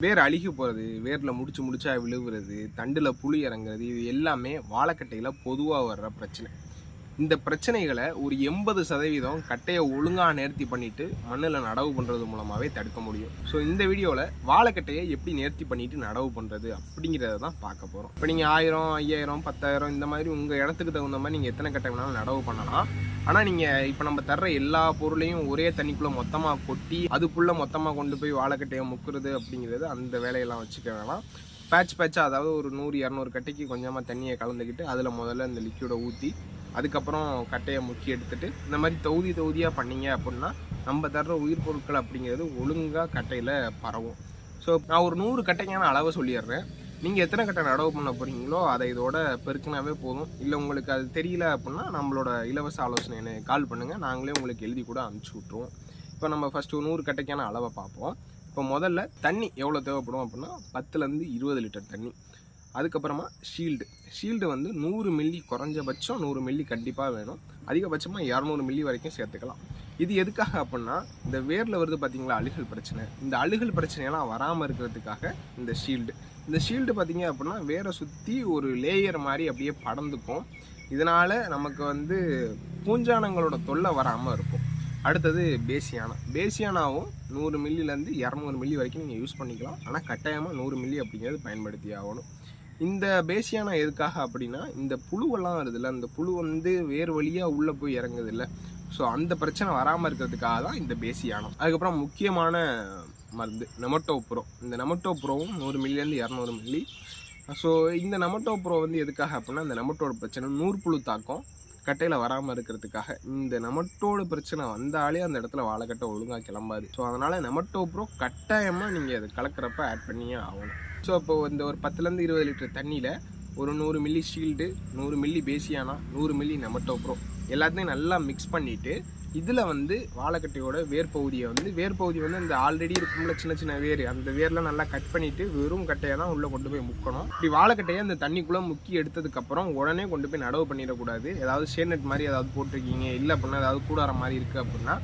வேர் அழுகி போகிறது வேரில் முடிச்சு முடிச்சா விழுவுறது தண்டில் புளி இறங்குறது இது எல்லாமே வாழைக்கட்டையில் பொதுவாக வர்ற பிரச்சனை. இந்த பிரச்சனைகளை ஒரு எண்பது சதவீதம் கட்டையை ஒழுங்காக நேர்த்தி பண்ணிட்டு மண்ணில் நடவு பண்ணுறது மூலமாகவே தடுக்க முடியும். ஸோ இந்த வீடியோவில் வாழைக்கட்டையை எப்படி நேர்த்தி பண்ணிட்டு நடவு பண்ணுறது அப்படிங்கிறத தான் பார்க்க போகிறோம் இப்போ நீங்கள் ஆயிரம் ஐயாயிரம் பத்தாயிரம் இந்த மாதிரி உங்கள் இடத்துக்கு தகுந்த மாதிரி நீங்கள் எத்தனை கட்டை வேணாலும் நடவு பண்ணலாம். ஆனால் நீங்கள் இப்போ நம்ம தர்ற எல்லா பொருளையும் ஒரே தண்ணிக்குள்ளே மொத்தமாக கொட்டி அதுக்குள்ளே மொத்தமாக கொண்டு போய் வாழைக்கட்டையை முக்கிறது அப்படிங்கிறது அந்த வேலையெல்லாம் வச்சுக்க வேணாம். பேட்ச் பேட்சாக அதாவது ஒரு நூறு இரநூறு கட்டைக்கு கொஞ்சமாக தண்ணியை கலந்துக்கிட்டு அதில் முதல்ல இந்த லிக்யூடை ஊற்றி அதுக்கப்புறம் கட்டையை முக்கி எடுத்துட்டு இந்த மாதிரி தொகுதி தொகுதியாக பண்ணீங்க அப்படின்னா நம்ம தர்ற உயிர் பொருட்கள் அப்படிங்கிறது ஒழுங்காக கட்டையில் பரவும். ஸோ நான் ஒரு நூறு கட்டைக்கான அளவை சொல்லிடுறேன். நீங்கள் எத்தனை கட்டை நடவு பண்ண போகிறீங்களோ அதை இதோட பெருக்கினாவே போதும். இல்லை உங்களுக்கு அது தெரியல அப்படின்னா நம்மளோட இலவச ஆலோசனை கால் பண்ணுங்கள் நாங்களே உங்களுக்கு எழுதி கூட அனுப்பிச்சி விட்ருவோம் இப்போ நம்ம ஃபஸ்ட்டு நூறு கட்டைக்கான அளவை பார்ப்போம். இப்போ முதல்ல தண்ணி எவ்வளோ தேவைப்படும் அப்படின்னா பத்துலேருந்து இருபது லிட்டர் தண்ணி. அதுக்கப்புறமா ஷீல்டு ஷீல்டு வந்து நூறு மில்லி குறைஞ்சபட்சம் நூறு மில்லி கண்டிப்பாக வேணும். அதிகபட்சமாக இரநூறு மில்லி வரைக்கும் சேர்த்துக்கலாம். இது எதுக்காக அப்படின்னா இந்த வேரில் வருது பார்த்தீங்களா அழுகல் பிரச்சனை. இந்த அழுகல் பிரச்சனையெல்லாம் வராமல் இருக்கிறதுக்காக இந்த ஷீல்டு இந்த ஷீல்டு பார்த்தீங்க அப்படின்னா வேரை சுற்றி ஒரு லேயர் மாதிரி அப்படியே படந்துக்கும் இதனால் நமக்கு வந்து பூஞ்சானங்களோட தொல்லை வராமல் இருக்கும். அடுத்தது பேசியானா பேசியானாவும் நூறு மில்லிலேருந்து இரநூறு மில்லி வரைக்கும் நீங்கள் யூஸ் பண்ணிக்கலாம். ஆனால் கட்டாயமாக நூறு மில்லி அப்படிங்கிறது பயன்படுத்தி ஆகணும். இந்த பேசியானா எதுக்காக அப்படின்னா இந்த புழுவெல்லாம் வருதுல்ல அந்த புழு வந்து வேறு வழியாக உள்ளே போய் இறங்குது இல்லை ஸோ அந்த பிரச்சனை வராமல் இருக்கிறதுக்காக தான் இந்த பேசியானம். அதுக்கப்புறம் முக்கியமான மருந்து நெமட்டோப்ரோ இந்த நெமட்டோப்ரோவும் நூறு மில்லிலேருந்து இரநூறு மில்லி. ஸோ இந்த நெமட்டோப்ரோ வந்து எதுக்காக அப்படின்னா இந்த நெமட்டோட பிரச்சனை நூறு புழு தாக்கம். கட்டையில் வராமல் இருக்கிறதுக்காக இந்த நெமட்டோட பிரச்சனை வந்தாலே அந்த இடத்துல வாழைக்கட்டை ஒழுங்காக கிளம்பாது. ஸோ அதனால் நெமட்டோப்ரோ கட்டாயமாக நீங்கள் அதை கலக்கிறப்ப ஆட் பண்ணியே ஆகணும். ஸோ அப்போது இந்த ஒரு பத்துலேருந்து இருபது லிட்டர் தண்ணியில் ஒரு நூறு மில்லி ஷீல்டு நூறு மில்லி பேசியானா நூறு மில்லி நெமட்டோப்ரோ எல்லாத்தையும் நல்லா மிக்ஸ் பண்ணிவிட்டு இதில் வந்து வாழைக்கட்டையோட வேர் பகுதியை வந்து வேர் பகுதி வந்து இந்த ஆல்ரெடி இருக்கும்ல சின்ன சின்ன வேர். அந்த வேர்லாம் நல்லா கட் பண்ணிவிட்டு வெறும் கட்டையை தான் உள்ளே கொண்டு போய் முக்கணும். இப்படி வாழைக்கட்டையை அந்த தண்ணிக்குள்ளே முக்கி எடுத்ததுக்கப்புறம் உடனே கொண்டு போய் நடவு பண்ணிடக்கூடாது. ஏதாவது ஷேர்நெட் மாதிரி ஏதாவது போட்டிருக்கீங்க. இல்லை அப்படின்னா ஏதாவது கூடார மாதிரி இருக்குது அப்படின்னா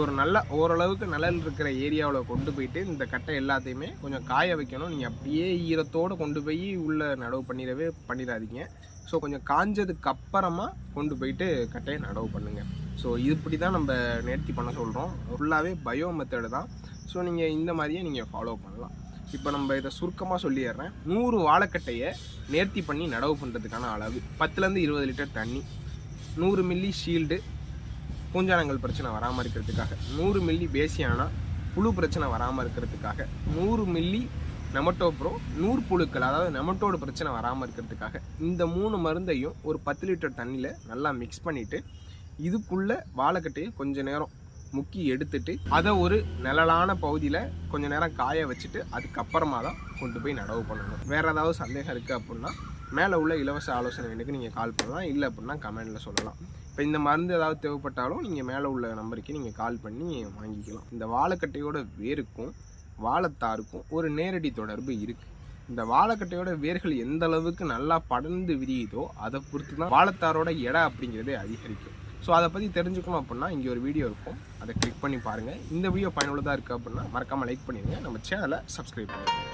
ஒரு நல்ல ஓரளவுக்கு நிழல் இருக்கிற ஏரியாவில் கொண்டு போயிட்டு இந்த கட்டை எல்லாத்தையுமே கொஞ்சம் காய வைக்கணும். நீங்கள் அப்படியே ஈரத்தோடு கொண்டு போய் உள்ளே நடவு பண்ணிடவே பண்ணிடாதீங்க. ஸோ கொஞ்சம் காஞ்சதுக்கு அப்புறமா கொண்டு போயிட்டு கட்டையை நடவு பண்ணுங்கள் ஸோ இப்படி தான் நம்ம நேர்த்தி பண்ண சொல்கிறோம் ஃபுல்லாகவே பயோ மெத்தடு தான். ஸோ நீங்கள் இந்த மாதிரியே நீங்கள் ஃபாலோ பண்ணலாம். இப்போ நம்ம இதை சுருக்கமாக சொல்லிடுறேன். நூறு வாழைக்கட்டையை நேர்த்தி பண்ணி நடவு பண்ணுறதுக்கான அளவு. பத்துலேருந்து இருபது லிட்டர் தண்ணி. நூறு மில்லி ஷீல்டு பூஞ்சானங்கள் பிரச்சனை வராமல் இருக்கிறதுக்காக. நூறு மில்லி பேசியானா புழு பிரச்சனை வராமல் இருக்கிறதுக்காக. நூறு மில்லி நெமட்டோப்ரோ நூறு புழுக்கள் அதாவது நெமட்டோட பிரச்சனை வராமல் இருக்கிறதுக்காக இந்த மூணு மருந்தையும் ஒரு பத்து லிட்டர் தண்ணியில் நல்லா மிக்ஸ் பண்ணிவிட்டு இதுக்குள்ளே வாழைக்கட்டையை கொஞ்ச நேரம் முக்கி எடுத்துட்டு அதை ஒரு நிழலான பகுதியில் கொஞ்ச நேரம் காய வச்சுட்டு அதுக்கப்புறமா தான் கொண்டு போய் நடவு பண்ணணும். வேறு ஏதாவது சந்தேகம் இருக்குது அப்படின்னா மேலே உள்ள இலவச ஆலோசனை எனக்கு நீங்கள் கால் பண்ணலாம். இல்லை அப்படின்னா கமெண்டில் சொல்லலாம். இப்போ இந்த மருந்து ஏதாவது தேவைப்பட்டாலும் நீங்கள் மேலே உள்ள நம்பருக்கு நீங்கள் கால் பண்ணி வாங்கிக்கலாம். இந்த வாழைக்கட்டையோட வேருக்கும் வாழைத்தாருக்கும் ஒரு நேரடி தொடர்பு இருக்குது இந்த வாழைக்கட்டையோட வேர்கள் எந்த அளவுக்கு நல்லா படர்ந்து விரியுதோ அதை பொறுத்து தான் வாழைத்தாரோட எடை அப்படிங்கிறதே அதிகரிக்கும். ஸோ அதை பற்றி தெரிஞ்சுக்கணும் அப்படின்னா இங்கே ஒரு வீடியோ இருக்கும். அதை கிளிக் பண்ணி பாருங்கள் இந்த வீடியோ பயனுள்ளதாக இருக்குது அப்படின்னா மறக்காமல் லைக் பண்ணிடுங்க. நம்ம சேனலை சப்ஸ்கிரைப் பண்ணிடுங்க.